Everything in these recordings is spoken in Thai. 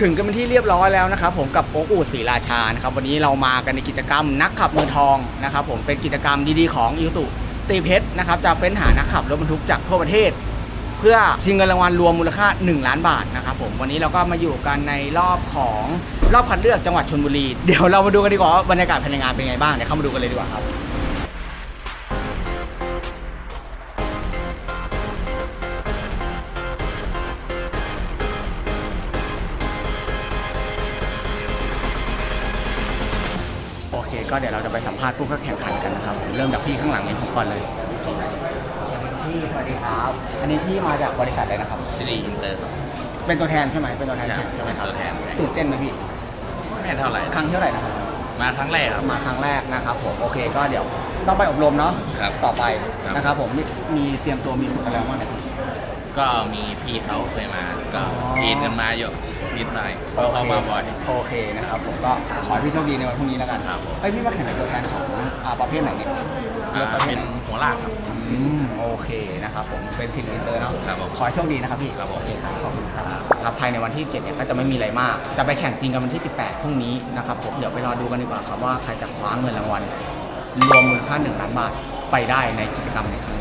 ถึงกันเป็นที่เรียบร้อยแล้วนะครับผมกับโอ๊กอูดศรีราชานะครับวันนี้เรามากันในกิจกรรมนักขับมือทองนะครับผมเป็นกิจกรรมดีๆของอิสุตีเพชรนะครับจะเฟ้นหานักขับรถบรรทุกจากทั่วประเทศ เพื่อชิงเงินรางวัลรวมมูลค่า 1 ล้านบาทนะครับผมวันนี้เราก็มาอยู่กันในรอบของรอบคัดเลือกจังหวัดชลบุรี เดี๋ยวเรามาดูกันดีกว่าว่าบรรยากาศภายในงานเป็นไงบ้างเดี๋ยวเข้ามาดูกันเลยดีกว่าครับ ก็เดี๋ยวเราจะไปสัมภาษณ์ผู้เข้าแข่งขันกันนะครับ เริ่มจากพี่ข้างหลังนี้ผมก่อนเลยพี่สวัสดีครับ อันนี้พี่มาจากบริษัทอะไรนะครับ ซีรีส์อินเตอร์ครับเป็นตัวแทนใช่ไหมเป็นตัวแทนแข่งใช่ไหมครับเป็นตัวแทนตื่นเต้นไหมพี่ไม่เท่าไหร่ครั้งที่เท่าไหร่นะครับมาครั้งแรกครับมาครั้งแรกนะครับผมโอเคก็เดี๋ยวต้องไปอบรมเนาะครับต่อไปครับนะครับผมมีมีเตรียมตัวมีฝึกอะไรบ้างไหมครับก็มีพี่เขาเคยมาก็อ๋อเรียนกันมาเยอะ นิดหน่อยเพราะเขามาบ่อย โอเคนะครับผมก็ขอให้พี่โชคดีในวันพรุ่งนี้แล้วกันครับผมเอ้ยพี่มาแข่งเป็นตัวแทนของอ่าประเภทไหนเนี่ยอ่าประเภเป็ทนไหนหัวลากครับ อืมโอเคนะครับผมเป็นสิงห์อินเตอร์เนาะครับผมขอให้โชคดีนะครับพี่ครับผมโอเคครับขอบคุณครับครับภายในวันที่ 7 เนี่ยก็จะไม่มีอะไรมาก จะไปแข่งจริงกันวันที่ 18พรุ่งนี้นะครับผมเดี๋ยวไปรอดูกันดีกว่าครับว่าใครจะคว้าเงินรางวัลรวมมูลค่า1ล้านบาทไปได้ในกิจกรรมในครั้ง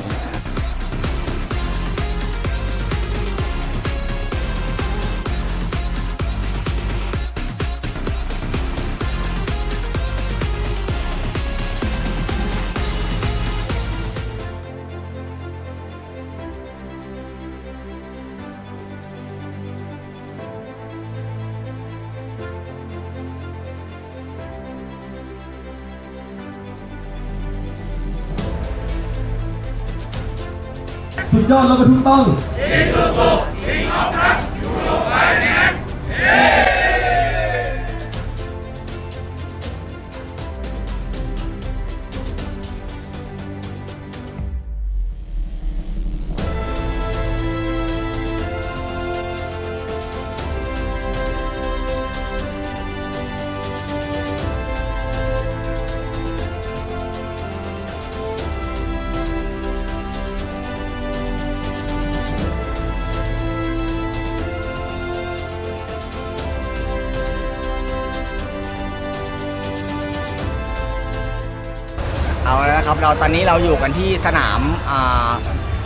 สุดยอดรถบรรทุกต้อง เอาแล้วครับเราตอนนี้เราอยู่กันที่สนาม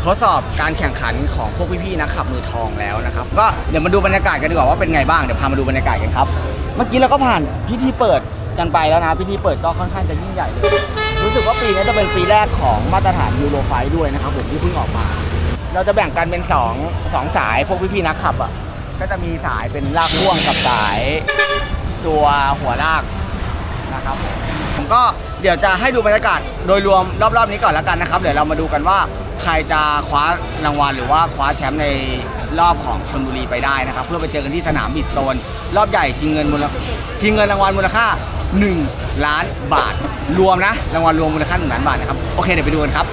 ทดสอบการแข่งขันของพวกพี่ๆนักขับมือทองแล้วนะครับ ก็เดี๋ยวมาดูบรรยากาศกันดีกว่าว่าเป็นไงบ้างเดี๋ยวพามาดูบรรยากาศกันครับ เมื่อกี้เราก็ผ่านพิธีเปิดกันไปแล้วนะ พิธีเปิดก็ค่อนข้างจะยิ่งใหญ่เลย รู้สึกว่าปีนี้จะเป็นปีแรกของมาตรฐานยูโรไฟด้วยนะครับผมที่เพิ่งออกมา เราจะแบ่งกันเป็นสองสองสายพวกพี่ๆนักขับอะก็จะมีสายเป็นลากพ่วงกับสายตัวหัวลากนะครับผมก็ เดี๋ยวจะให้ดูบรรยากาศโดยรวมรอบๆนี้ก่อนแล้วกันนะครับ เดี๋ยวเรามาดูกันว่าใครจะคว้ารางวัลหรือว่าคว้าแชมป์ในรอบของชลบุรีไปได้นะครับ เพื่อไปเจอกันที่สนามบิสโตน รอบใหญ่ชิงเงินมูลชิงเงินรางวัลมูลค่า 1 ล้านบาท รวมนะ รางวัลรวมมูลค่า1ล้านบาทนะครับโอเคเดี๋ยวไปดูกันครับ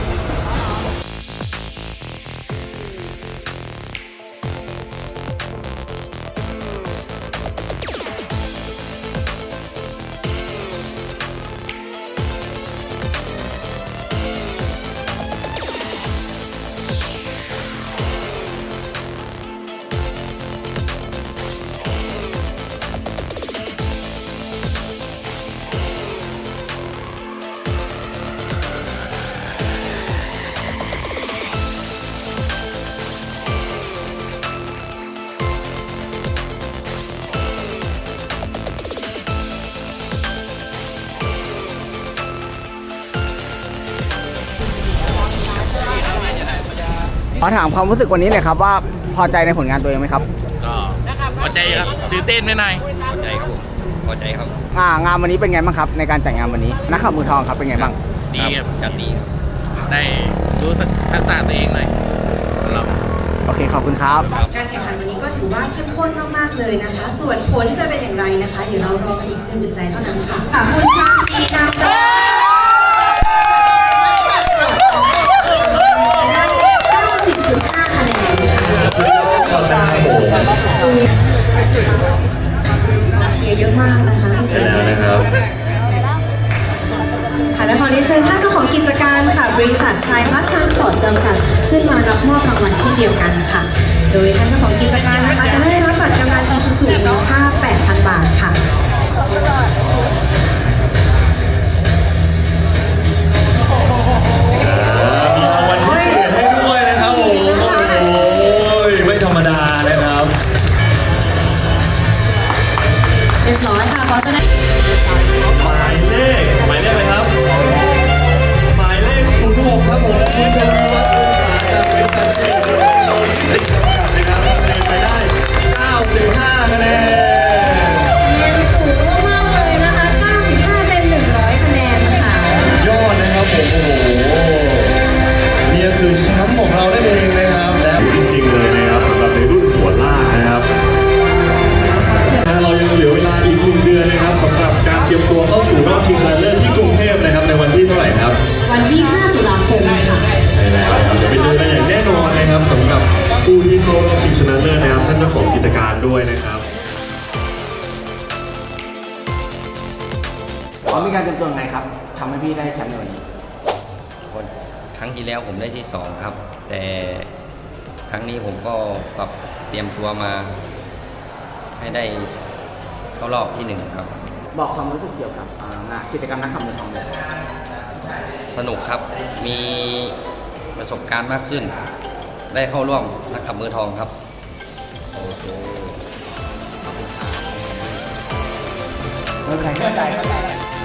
ขอถามความรู้สึกวันนี้หน่อยครับว่าพอใจในผลงานตัวเองไหมครับ ก็พอใจครับตื่นเต้นไม่หน่อยพอใจครับผมพอใจครับอ่างานวันนี้เป็นไงบ้างครับ ในการจัดงานวันนี้นักขับมือทองครับเป็นไงบ้างดีครับจัดดีครับได้รู้สักทักษะตัวเองหน่อยเราโอเคขอบคุณครับ การแข่งขันวันนี้ก็ถือว่าเข้มข้นมากๆเลยนะคะ ส่วนผลจะเป็นอย่างไรนะคะ เดี๋ยวเรารอกันอีกหนึ่งใจเท่านั้นค่ะค่ะคุณชาลีนา เรียเชิญท่านเจ้าของกิจการค่ะ บริษัทชายพัฒน์ทางสดจำกัดขึ้นมารับมอบรางวัลเช่นเดียวกันค่ะ โดยท่านเจ้าของกิจการนะคะจะได้รับบัตรกำลังอีสูงมูลค่า 8,000 บาทค่ะมาวัลพิเศษให้ด้วยนะครับโอ้โหไม่ธรรมดานะครับ เรียบร้อยค่ะขอแสดง หมายเลข คครับผมคุณชนะวัฒน์คุณสาครับเป็นการเจอ ด้ยนะครับเขามีการเตรียมตัวไงครับทำให้พี่ได้แชมป์ในวันนี้ คนครั้งที่แล้วผมได้ที่สองครับ แต่ครั้งนี้ผมก็ปรับเตรียมตัวมา ให้ได้เข้ารอบที่หนึ่งครับ บอกความรู้สึกเกี่ยวกับงานกิจกรรมนักขับเรือทองเลยสนุกครับมีประสบการณ์มากขึ้น ได้เข้าร่วมนักขับมือทองครับ โอ้โห ขอบ